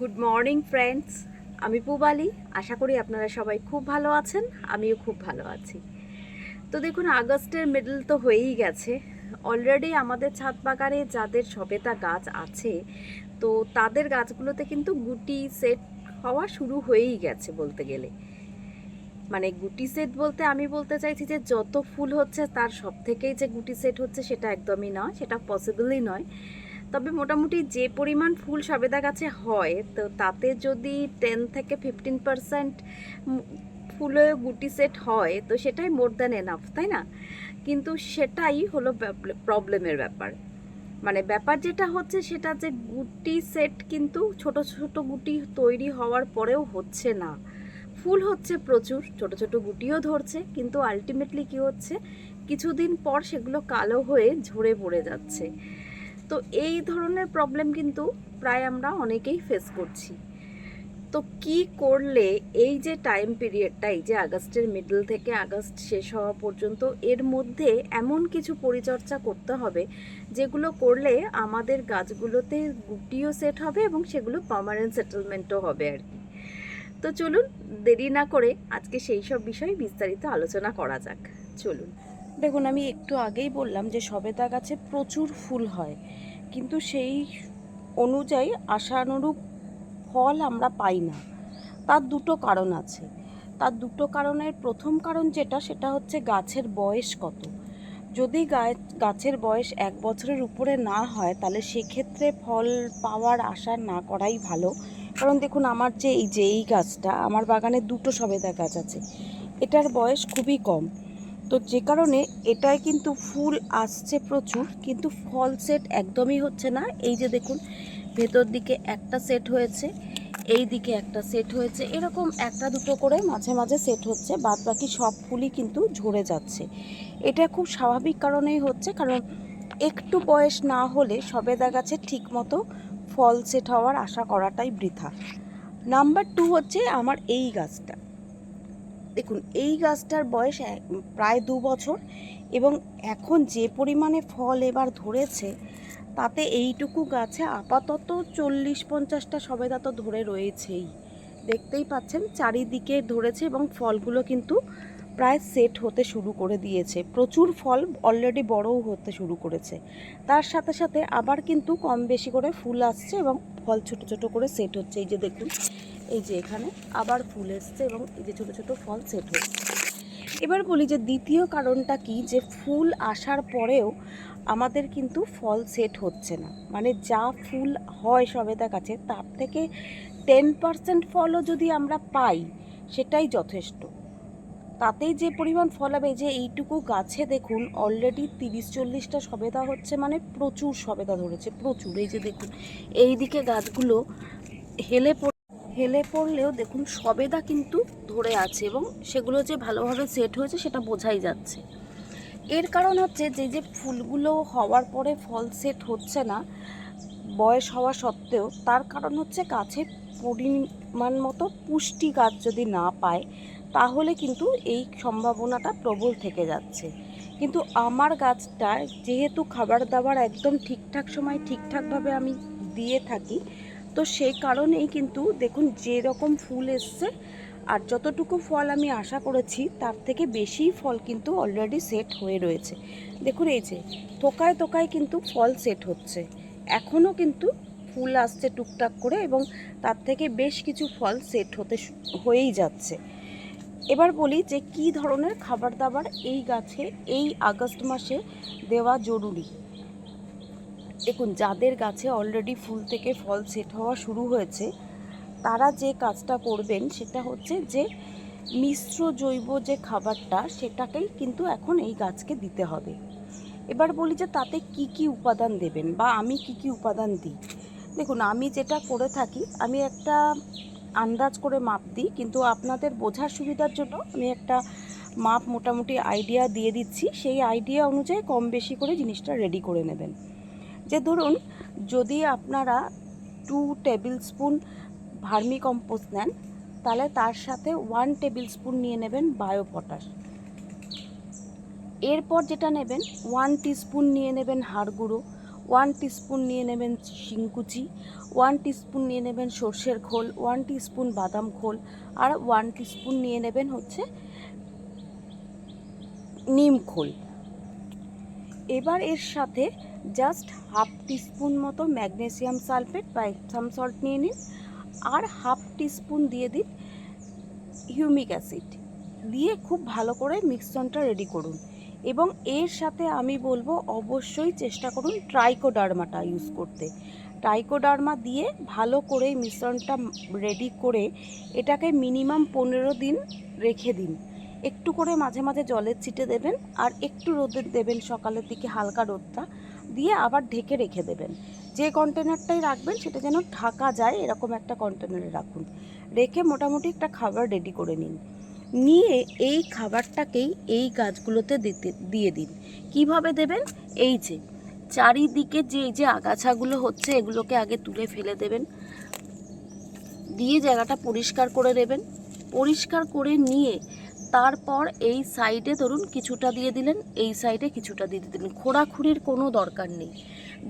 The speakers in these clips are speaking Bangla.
গুড মর্নিং ফ্রেন্ডস আমি পুবালি। আশা করি আপনারা সবাই খুব ভালো আছেন, আমিও খুব ভালো আছি। তো দেখুন, আগস্টের মিডল তো হয়েই গেছে। অলরেডি আমাদের ছাদ বাগানে যাদের সবেতা গাছ আছে, তো তাদের গাছগুলোতে কিন্তু গুটি সেট হওয়া শুরু হয়েই গেছে বলতে গেলে। মানে গুটি সেট বলতে আমি বলতে চাইছি যে, যত ফুল হচ্ছে তার সব থেকেই যে গুটি সেট হচ্ছে সেটা একদমই নয়, সেটা পসিবলই নয়। তবে মোটামুটি যে পরিমাণ ফুল সবেদা গাছে হয়, তো তাতে যদি টেন থেকে ফিফটিন পারসেন্ট ফুলে গুটি সেট হয়, তো সেটাই মোর দ্যান এনাফ তাই না? কিন্তু সেটাই হলো প্রবলেমের ব্যাপার। মানে ব্যাপার যেটা হচ্ছে সেটা যে গুটি সেট কিন্তু ছোট ছোট গুটি তৈরি হওয়ার পরেও হচ্ছে না। ফুল হচ্ছে প্রচুর, ছোট ছোট গুটিও ধরছে, কিন্তু আলটিমেটলি কি হচ্ছে, কিছুদিন পর সেগুলো কালো হয়ে ঝরে পড়ে যাচ্ছে। তো এই ধরনের প্রবলেম কিন্তু প্রায় আমরা অনেকেই ফেস করছি। তো কি করলে এই যে টাইম পিরিয়ডটা এই যে আগস্টের মিডল থেকে আগস্ট শেষ হওয়া পর্যন্ত, এর মধ্যে এমন কিছু পরিচর্যা করতে হবে, যেগুলো করলে আমাদের গাছগুলোতে গুটিও সেট হবে এবং সেগুলো পার্মানেন্ট সেটেলমেন্টও হবে আর কি। তো চলুন, দেরি না করে আজকে সেই সব বিষয়ে বিস্তারিত আলোচনা করা যাক। চলুন। দেখুন, আমি একটু আগেই বললাম যে সবেদা গাছে প্রচুর ফুল হয়। কিন্তু সেই অনুযায়ী আশানুরূপ ফল আমরা পাই না। তার দুটো কারণ আছে। তার দুটো কারণের প্রথম কারণ যেটা, সেটা হচ্ছে গাছের বয়স কত। যদি গাছ গাছের বয়স এক বছরের উপরে না হয়, তাহলে সেক্ষেত্রে ফল পাওয়ার আশা না করাই ভালো। কারণ দেখুন, আমার যে, এই যে এই গাছটা, আমার বাগানে দুটো সবেদা গাছ আছে। এটার বয়স খুবই কম। তো যে কারণে এটায় কিন্তু ফুল আসছে প্রচুর, কিন্তু ফল সেট একদমই হচ্ছে না। এই যে দেখুন, ভেতর দিকে একটা সেট হয়েছে, এই দিকে একটা সেট হয়েছে, এরকম একটা দুটো করে মাঝে মাঝে সেট হচ্ছে, বাদ বাকি সব ফুলই কিন্তু ঝরে যাচ্ছে। এটা খুব স্বাভাবিক কারণেই হচ্ছে, কারণ একটু বয়স না হলে সবেদা ঠিক মতো ফল সেট হওয়ার আশা করাটাই বৃথা। নাম্বার টু হচ্ছে আমার এই গাছটা। দেখুন, এই গাছটার বয়স প্রায় দু বছর এবং এখন যে পরিমাণে ফল এবার ধরেছে, তাতে এইটুকু গাছে আপাতত চল্লিশ পঞ্চাশটা সবেদা তো ধরে রয়েছেই। দেখতেই পাচ্ছেন, চারিদিকে ধরেছে এবং ফলগুলো কিন্তু প্রায় সেট হতে শুরু করে দিয়েছে। প্রচুর ফল অলরেডি বড়ও হতে শুরু করেছে। তার সাথে সাথে আবার কিন্তু কম বেশি করে ফুল আসছে এবং ফল ছোট ছোট করে সেট হচ্ছে। এই যে দেখুন এই যে এখানে আবার ফুল এসছে এবং এই যে ছোটো ছোটো ফল সেট হচ্ছে এবার বলি যে দ্বিতীয় কারণটা কি? যে ফুল আসার পরেও আমাদের কিন্তু ফল সেট হচ্ছে না। মানে যা ফুল হয় সবেদা গাছে, তার থেকে টেন পার্সেন্ট ফলও যদি আমরা পাই, সেটাই যথেষ্ট। তাতেই যে পরিমাণ ফল হবে যে এইটুকু গাছে দেখুন অলরেডি তিরিশ চল্লিশটা সবেদা হচ্ছে মানে প্রচুর সবেদা ধরেছে, প্রচুর। এই যে দেখুন এই দিকে গাছগুলো হেলে পড়ে হেলে পড়লেও দেখুন সবেদা কিন্তু ধরে আছে এবং সেগুলো যে ভালোভাবে সেট হয়েছে সেটা বোঝাই যাচ্ছে। এর কারণ হচ্ছে যে যে ফুলগুলো হওয়ার পরে ফল সেট হচ্ছে না, বয়স হওয়া সত্ত্বেও তার কারণ হচ্ছে গাছের পরিমাণ মতো পুষ্টি গাছ যদি না পায়, তাহলে কিন্তু এই সম্ভাবনাটা প্রবল থেকে যাচ্ছে। কিন্তু আমার গাছটা যেহেতু খাবার দাবার একদম ঠিকঠাক সময় ঠিকঠাকভাবে আমি দিয়ে থাকি তো সেই কারণেই কিন্তু দেখুন যেরকম ফুল এসছে, আর যতটুকু ফল আমি আশা করেছি, তার থেকে বেশি ফল কিন্তু অলরেডি সেট হয়ে রয়েছে। দেখুন এই যে তোকায় তোকায় কিন্তু ফল সেট হচ্ছে। এখনও কিন্তু ফুল আসছে টুকটাক করে এবং তার থেকে বেশ কিছু ফল সেট হতে হয়েই যাচ্ছে। এবার বলি যে কি ধরনের খাবার দাবার এই গাছে এই আগস্ট মাসে দেওয়া জরুরি? দেখুন, যাদের গাছে অলরেডি ফুল থেকে ফল সেট হওয়া শুরু হয়েছে, তারা যে কাজটা করবেন সেটা হচ্ছে যে মিশ্র জৈব যে খাবারটা, সেটাকেই কিন্তু এখন এই গাছকে দিতে হবে। এবার বলি যে তাতে কি কি উপাদান দেবেন বা আমি কি কি উপাদান দিই? দেখুন, আমি যেটা করে থাকি, আমি একটা আন্দাজ করে মাপ দিই, কিন্তু আপনাদের বোঝার সুবিধার জন্য আমি একটা মাপ মোটামুটি আইডিয়া দিয়ে দিচ্ছি। সেই আইডিয়া অনুযায়ী কম বেশি করে জিনিসটা রেডি করে নেবেন। যে ধরুন, যদি আপনারা two tablespoon vermicompost নেন, তাহলে তার সাথে ওয়ান টেবিল স্পুন নিয়ে নেবেন বায়ো পটাশ এরপর যেটা নেবেন ওয়ান টিস্পুন নিয়ে নেবেন হাড় গুঁড়ো ওয়ান টিস্পুন নিয়ে নেবেন শিংকুচি ওয়ান টিস্পুন নিয়ে নেবেন সর্ষের খোল ওয়ান টিস্পুন বাদাম খোল, আর ওয়ান টিস্পুন নিয়ে নেবেন হচ্ছে নিম খোল। এবার এর সাথে জাস্ট হাফ টিস্পুন মতো ম্যাগনেসিয়াম সালফেট বা এপসাম সল্ট নিয়ে নিন আর হাফ টিস্পুন দিয়ে দিন হিউমিক অ্যাসিড। দিয়ে খুব ভালো করে মিক্সচারটা রেডি করুন এবং এর সাথে আমি বলব অবশ্যই চেষ্টা করুন ট্রাইকোডার্মাটা ইউজ করতে। ট্রাইকোডার্মা দিয়ে ভালো করে মিশ্রণটা রেডি করে এটাকে মিনিমাম পনেরো দিন রেখে দিন। একটু করে মাঝে মাঝে জলের ছিটে দেবেন আর একটু রোদে দেবেন সকালের দিকে হালকা রোদটা। দিয়ে আবার ঢেকে রেখে দেবেন। যে কন্টেনারটাই রাখবেন, সেটা যেন ঢাকা যায়, এরকম একটা কন্টেনারে রাখুন। রেখে মোটামুটি একটা খাবার রেডি করে নিন। নিয়ে এই খাবারটাকেই এই গাছগুলোতে দিতে, দিয়ে দিন। কীভাবে দেবেন? এই যে, চারিদিকে যে যে আগাছাগুলো হচ্ছে, এগুলোকে আগে তুলে ফেলে দেবেন। দিয়ে জায়গাটা পরিষ্কার করে দেবেন। পরিষ্কার করে নিয়ে তারপর এই সাইডে ধরুন কিছুটা দিয়ে দিলেন, এই সাইডে কিছুটা দিয়ে দিলেন। খোঁড়াখুড়ির কোনো দরকার নেই।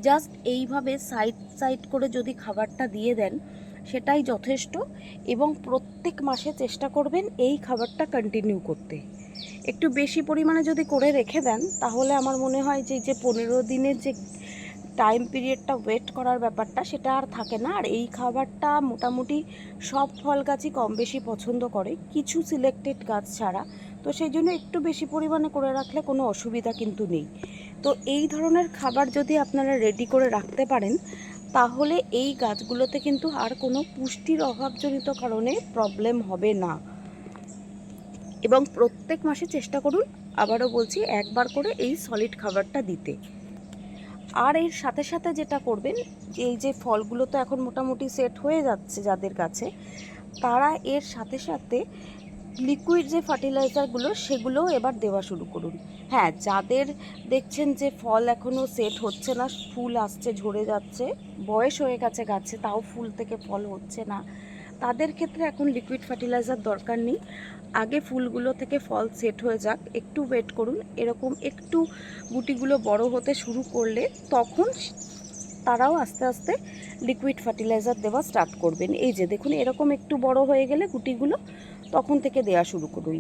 জাস্ট এইভাবে সাইড সাইড করে যদি খাবারটা দিয়ে দেন, সেটাই যথেষ্ট এবং প্রত্যেক মাসে চেষ্টা করবেন এই খাবারটা কন্টিনিউ করতে। একটু বেশি পরিমাণে যদি করে রেখে দেন, তাহলে আমার মনে হয় যে যে পনেরো দিনের যে টাইম পিরিয়ডটা ওয়েট করার ব্যাপারটা সেটা আর থাকে না। আর এই খাবারটা মোটামুটি সব ফল গাছই কম বেশি পছন্দ করে, কিছু সিলেক্টেড গাছ ছাড়া। তো সেই জন্য একটু বেশি পরিমাণে করে রাখলে কোনো অসুবিধা কিন্তু নেই। তো এই ধরনের খাবার যদি আপনারা রেডি করে রাখতে পারেন, তাহলে এই গাছগুলোতে কিন্তু আর কোনো পুষ্টির অভাবজনিত কারণে প্রবলেম হবে না। এবং প্রত্যেক মাসে চেষ্টা করুন, আবারও বলছি, একবার করে এই সলিড খাবারটা দিতে। আর এর সাথে সাথে যেটা করবেন, এই যে ফলগুলো তো এখন মোটামুটি সেট হয়ে যাচ্ছে যাদের কাছে, তারা এর সাথে সাথে লিকুইড যে ফার্টিলাইজারগুলো সেগুলোও এবার দেওয়া শুরু করুন। হ্যাঁ যাদের দেখছেন যে ফল এখনও সেট হচ্ছে না, ফুল আসছে, ঝরে যাচ্ছে, বয়স হয়ে গেছে গাছে, তাও ফুল থেকে ফল হচ্ছে না তাদের ক্ষেত্রে এখন লিকুইড ফার্টিলাইজার দরকার নেই। আগে ফুলগুলো থেকে ফল সেট হয়ে যাক, একটু ওয়েট করুন। এরকম একটু গুটিগুলো বড় হতে শুরু করলে তখন তারাও আস্তে আস্তে লিকুইড ফার্টিলাইজার দেওয়া স্টার্ট করবেন। এই যে দেখুন, এরকম একটু বড় হয়ে গেলে গুটিগুলো তখন থেকে দেওয়া শুরু করুন।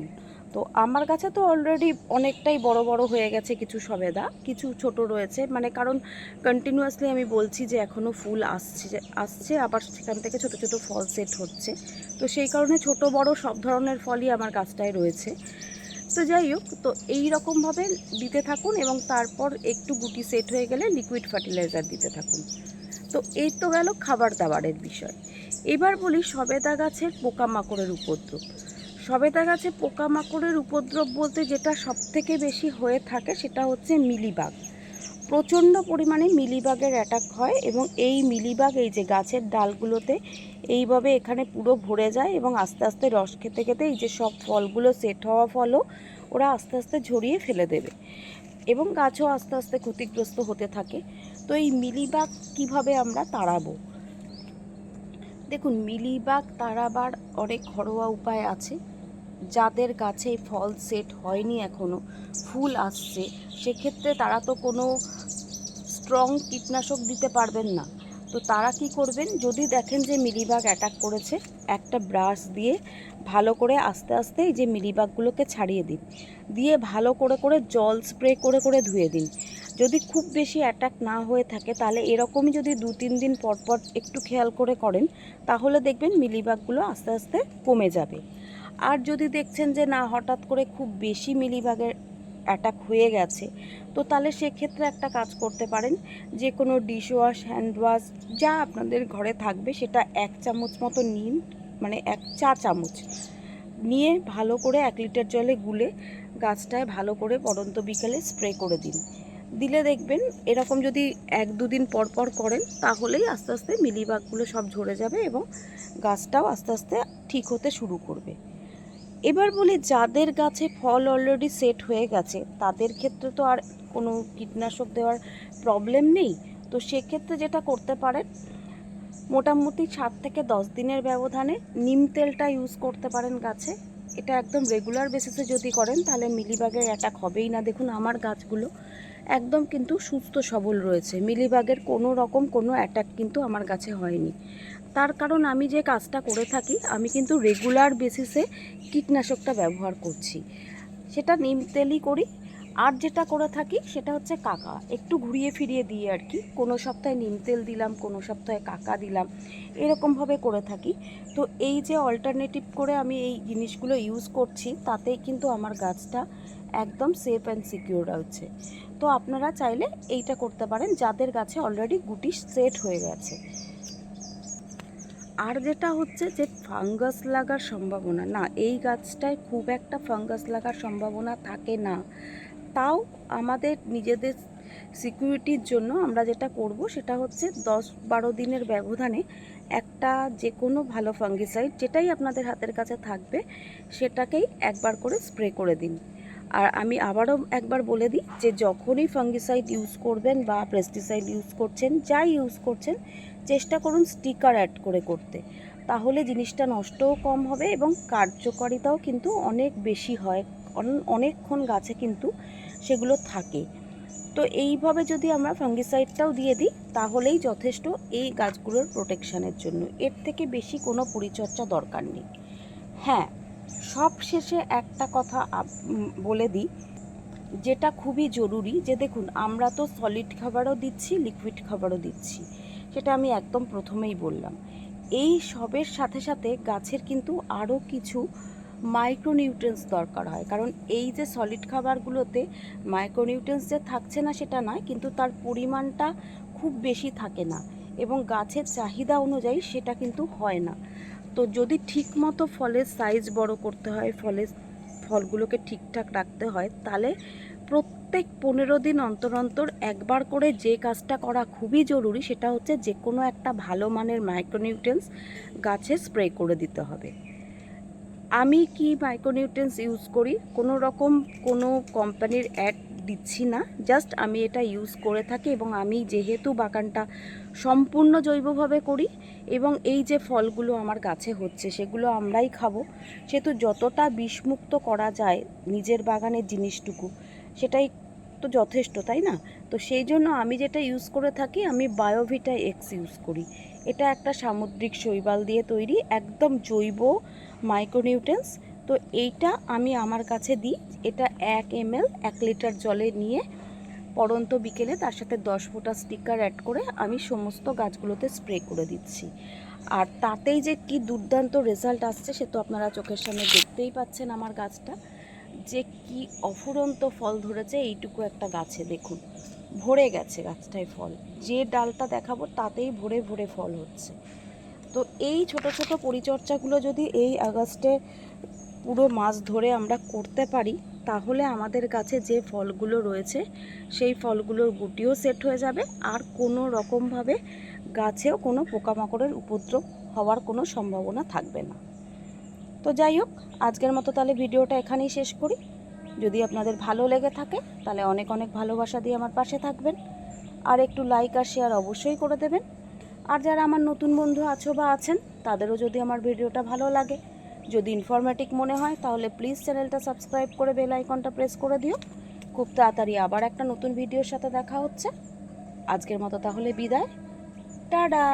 তো আমার কাছে তো অলরেডি অনেকটাই বড় বড় হয়ে গেছে কিছু সবেদা, কিছু ছোট রয়েছে। মানে কারণ কন্টিনিউয়াসলি আমি বলছি যে এখনও ফুল আসছে আসছে, আবার সেখান থেকে ছোট ছোট ফল সেট হচ্ছে। তো সেই কারণে ছোট বড় সব ধরনের ফলই আমার গাছটায় রয়েছে। তো যাই হোক, তো এই রকমভাবে দিতে থাকুন এবং তারপর একটু গুটি সেট হয়ে গেলে লিকুইড ফার্টিলাইজার দিতে থাকুন। তো এই তো গেল খাবার দাবারের বিষয়। এবার বলি সবেদা গাছের পোকামাকড়ের উপদ্রব। সবেদা গাছে পোকামাকড়ের উপদ্রব বলতে যেটা সবথেকে বেশি হয়ে থাকে সেটা হচ্ছে মিলিবাগ। প্রচণ্ড পরিমাণে মিলিবাগের অ্যাটাক হয় এবং এই মিলিবাগ, এই যে গাছের ডালগুলোতে এইভাবে এখানে পুরো ভরে যায় এবং আস্তে আস্তে রস খেতে খেতে এই যে সব ফলগুলো সেট হওয়া ফলও ওরা আস্তে আস্তে ঝরিয়ে ফেলে দেবে এবং গাছও আস্তে আস্তে ক্ষতিগ্রস্ত হতে থাকে। তো এই মিলিবাগ কীভাবে আমরা তাড়াবো? দেখুন, মিলিবাগ তাড়াবার অনেক ঘরোয়া উপায় আছে। যাদের গাছে ফল সেট হয়নি এখনও ফুল আসছে, সেক্ষেত্রে তারা তো কোনো স্ট্রং কীটনাশক দিতে পারবেন না। তো তারা কি করবেন, যদি দেখেন যে মিলিবাগ অ্যাটাক করেছে, একটা ব্রাশ দিয়ে ভালো করে আস্তে আস্তে এই যে মিলিবাগগুলোকে ছাড়িয়ে দিন। দিয়ে ভালো করে করে জল স্প্রে করে করে ধুয়ে দিন। যদি খুব বেশি অ্যাটাক না হয়ে থাকে, তাহলে এরকমই যদি দু তিন দিন পর পর একটু খেয়াল করে করেন, তাহলে দেখবেন মিলিবাগগুলো আস্তে আস্তে কমে যাবে। আর যদি দেখছেন যে না, হঠাৎ করে খুব বেশি মিলিবাগের অ্যাটাক হয়ে গেছে, তো তাহলে সেক্ষেত্রে একটা কাজ করতে পারেন। যে কোনো ডিশ ওয়াশ হ্যান্ড ওয়াশ যা আপনাদের ঘরে থাকবে, সেটা এক চামচ মতো নিন মানে এক চা চামচ। নিয়ে ভালো করে এক লিটার জলে গুলে গাছটায় ভালো করে পরন্ত বিকেলে স্প্রে করে দিন। দিলে দেখবেন এরকম যদি এক দুদিন পর পর করেন, তাহলেই আস্তে আস্তে মিলিবাগগুলো সব ঝরে যাবে এবং গাছটাও আস্তে আস্তে ঠিক হতে শুরু করবে। এবার বলি যাদের গাছে ফল অলরেডি সেট হয়ে গেছে, তাদের ক্ষেত্রে তো আর কোনো কীটনাশক দেওয়ার প্রবলেম নেই। তো সেক্ষেত্রে যেটা করতে পারেন, মোটামুটি সাত থেকে দশ দিনের ব্যবধানে নিম তেলটা ইউজ করতে পারেন গাছে। এটা একদম রেগুলার বেসিসে যদি করেন, তাহলে মিলিবাগের অ্যাটাক হবেই না। দেখুন আমার গাছগুলো একদম কিন্তু সুস্থ সবল রয়েছে। মিলিবাগের কোনো রকম কোনো অ্যাটাক কিন্তু আমার গাছে হয়নি। তার কারণ আমি যে কাজটা করে থাকি, আমি কিন্তু রেগুলার বেসিসে কীটনাশকটা ব্যবহার করছি। সেটা নিম তেলই করি। আর যেটা করে থাকি, সেটা হচ্ছে কাকা। একটু ঘুরিয়ে ফিরিয়ে দিই আর কি। কোনো সপ্তাহে নিম তেল দিলাম, কোনো সপ্তাহে কাকা দিলাম। এরকমভাবে করে থাকি। তো এই যে অল্টারনেটিভ করে আমি এই জিনিসগুলো ইউজ করছি, তাতেই কিন্তু আমার গাছটা একদম সেফ অ্যান্ড সিকিউর রয়েছে। তো আপনারা চাইলে এইটা করতে পারেন, যাদের গাছে অলরেডি গুটি সেট হয়ে গেছে। আর যেটা হচ্ছে যে ফাঙ্গাস লাগার সম্ভাবনা, না, এই গাছটায় খুব একটা ফাঙ্গাস লাগার সম্ভাবনা থাকে না। তাও আমাদের নিজেদের সিকিউরিটির জন্য আমরা যেটা করব, সেটা হচ্ছে দশ বারো দিনের ব্যবধানে একটা যে কোনো ভালো ফাঙ্গিসাইড যেটাই আপনাদের হাতের কাছে থাকবে, সেটাকেই একবার করে স্প্রে করে দিন। আর আমি আবারও একবার বলে দিই যে যখনই ফাঙ্গিসাইড ইউজ করবেন বা পেস্টিসাইড ইউজ করছেন, যাই ইউজ করছেন, চেষ্টা করুন স্টিকার অ্যাড করে করতে। তাহলে জিনিসটা নষ্টও কম হবে এবং কার্যকারিতাও কিন্তু অনেক বেশি হয়। অন- অনেকক্ষণ গাছে কিন্তু সেগুলো থাকে। তো এইভাবে যদি আমরা ফাঙ্গিসাইডটাও দিয়ে দিই, তাহলেই যথেষ্ট এই গাছগুলোর প্রোটেকশানের জন্য। এর থেকে বেশি কোনো পরিচর্যা দরকার নেই। হ্যাঁ সব শেষে একটা কথা বলে দিই। যেটা খুবই জরুরি যে দেখুন, আমরা তো সলিড খাবারও দিচ্ছি লিকুইড খাবারও দিচ্ছি। সেটা আমি একদম প্রথমেই বললাম। এই সবের সাথে সাথে গাছের কিন্তু আরও কিছু মাইক্রোনিউট্রেন্স দরকার হয়। কারণ এই যে সলিড খাবারগুলোতে মাইক্রোনিউট্রেন্স যে থাকছে না, সেটা নয়, কিন্তু তার পরিমাণটা খুব বেশি থাকে না। এবং গাছের চাহিদা অনুযায়ী সেটা কিন্তু হয় না। তো যদি ঠিকমতো ফলের সাইজ বড় করতে হয়, ফলের ফলগুলোকে ঠিকঠাক রাখতে হয়, তাহলে প্রত্যেক পনেরো দিন অন্তর অন্তর একবার করে যে কাজটা করা খুবই জরুরি, সেটা হচ্ছে যে কোনো একটা ভালো মানের মাইক্রোনিউট্রেন্স গাছে স্প্রে করে দিতে হবে। আমি কি মাইক্রোনিউট্রেন্স ইউজ করি? কোনো রকম কোনো কোম্পানির অ্যাড দিচ্ছি না। জাস্ট আমি এটা ইউজ করে থাকি এবং আমি যেহেতু বাগানটা সম্পূর্ণ জৈবভাবে করি এবং এই যে ফলগুলো আমার গাছে হচ্ছে সেগুলো আমরাই খাব, সেহেতু যতটা বিষমুক্ত করা যায় নিজের বাগানের জিনিসটুকু, সেটাই তো যথেষ্ট, তাই না? তো সেই জন্য আমি যেটা ইউজ করে থাকি আমি বায়োভিটা এক্স ইউজ করি। এটা একটা সামুদ্রিক শৈবাল দিয়ে তৈরি, একদম জৈব মাইক্রোনিউট্রেন্স তো এইটা আমি আমার কাছে দিই। এটা এক এম এল এক লিটার জলে নিয়ে পরন্ত বিকেলে তার সাথে দশ ফোঁটা স্টিকার অ্যাড করে আমি সমস্ত গাছগুলোতে স্প্রে করে দিচ্ছি। আর তাতেই যে কি দুর্দান্ত রেজাল্ট আসছে সে তো আপনারা চোখের সামনে দেখতেই পাচ্ছেন আমার গাছটা। যে কি অফুরন্ত ফল ধরেছে, এইটুকু একটা গাছে দেখুন। ভরে গেছে গাছটায় ফল। যে ডালটা দেখাবো তাতেই ভরে ভরে ফল হচ্ছে। তো এই ছোট ছোট পরিচর্যাগুলো যদি এই আগস্টে পুরো মাস ধরে আমরা করতে পারি, তাহলে আমাদের কাছে যে ফলগুলো রয়েছে, সেই ফলগুলোর গুটিও সেট হয়ে যাবে। আর কোনো রকমভাবে গাছেও কোনো পোকামাকড়ের উপদ্রব হওয়ার কোনো সম্ভাবনা থাকবে না। তো যাই হোক, আজকের মতো তাহলে ভিডিওটা এখানেই শেষ করি। যদি আপনাদের ভালো লেগে থাকে, তাহলে অনেক অনেক ভালোবাসা দিয়ে আমার পাশে থাকবেন। আর একটু লাইক আর শেয়ার অবশ্যই করে দেবেন। আর যারা আমার নতুন বন্ধু আছো বা আছেন, তাদেরও যদি আমার ভিডিওটা ভালো লাগে যদি ইনফরমেটিভ মনে হয়, তাহলে প্লিজ চ্যানেলটা সাবস্ক্রাইব করে বেল আইকনটা প্রেস করে দিও। খুব তাড়াতাড়ি আবার একটা নতুন ভিডিওর সাথে দেখা হচ্ছে। আজকের মতো তাহলে বিদায়। টাডা